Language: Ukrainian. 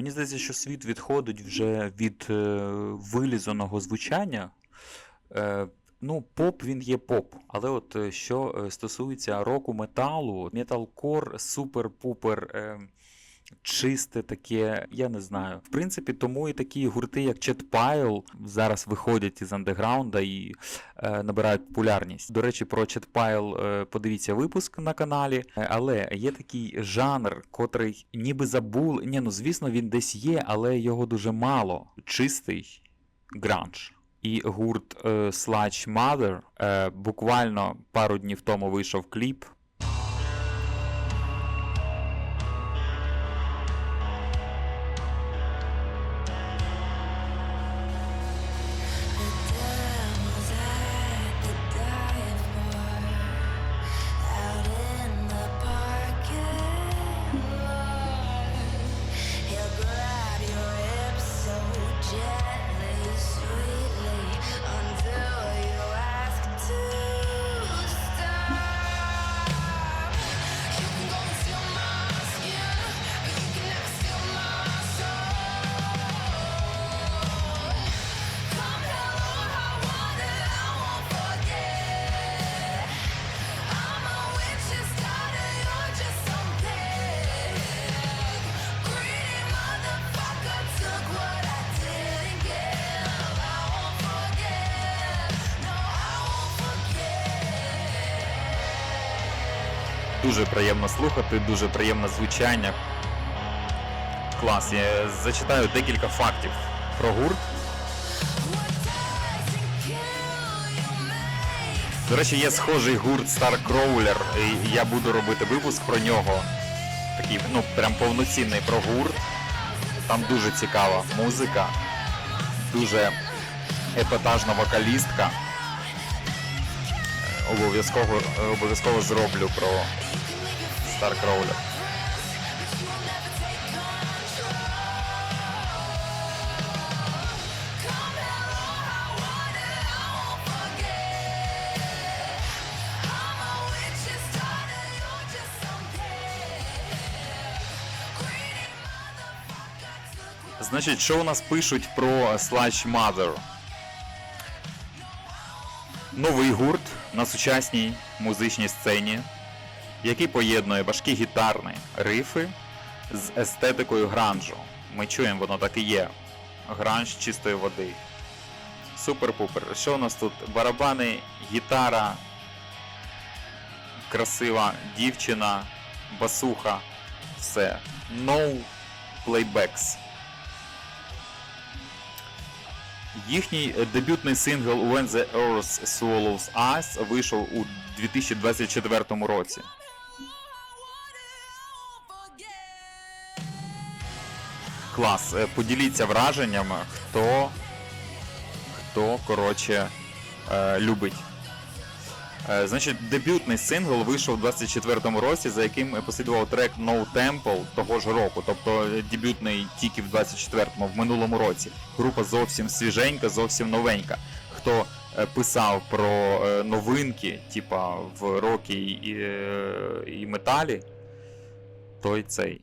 Мені здається, що світ відходить вже від е, вилізаного звучання. Е, ну, поп він є поп. Але от е, що стосується року металу, металкор супер-пупер. Е, Чисте таке, я не знаю. В принципі, тому і такі гурти, як Chatpile, зараз виходять із андеграунда і е, набирають популярність. До речі, про Chatpile е, подивіться випуск на каналі. Але є такий жанр, котрий ніби забув. Ні, ну звісно, він десь є, але його дуже мало. Чистий гранж. І гурт е, Sludge Mother е, буквально пару днів тому вийшов кліп. Дуже приємно слухати, дуже приємне звучання. Клас, я зачитаю декілька фактів про гурт. До речі, є схожий гурт Starcrawler, і я буду робити випуск про нього. Такий, ну, прям повноцінний про гурт. Там дуже цікава музика, дуже епатажна вокалістка. Е, Обов'язково, обов'язково зроблю про What Значить, що у нас пишуть про Sludge Mother? Новий гурт на сучасній музичній сцені, який поєднує важкі гітарні рифи з естетикою гранжу. Ми чуємо, воно так і є. Гранж чистої води. Супер-пупер. Що у нас тут? Барабани, гітара, красива дівчина, басуха. Все. No playbacks. Їхній дебютний сингл When the Earth Swallows Us вийшов у 2024 році. Клас. Е, Поділіться враженнями, хто, хто коротше, е, любить. Е, Значить, дебютний сингл вийшов у 24-му році, за яким послідував трек No Temple того ж року, тобто дебютний тільки в 24-му, в минулому році. Група зовсім свіженька, зовсім новенька. Хто писав про новинки, типа в рокі і, і металі, той цей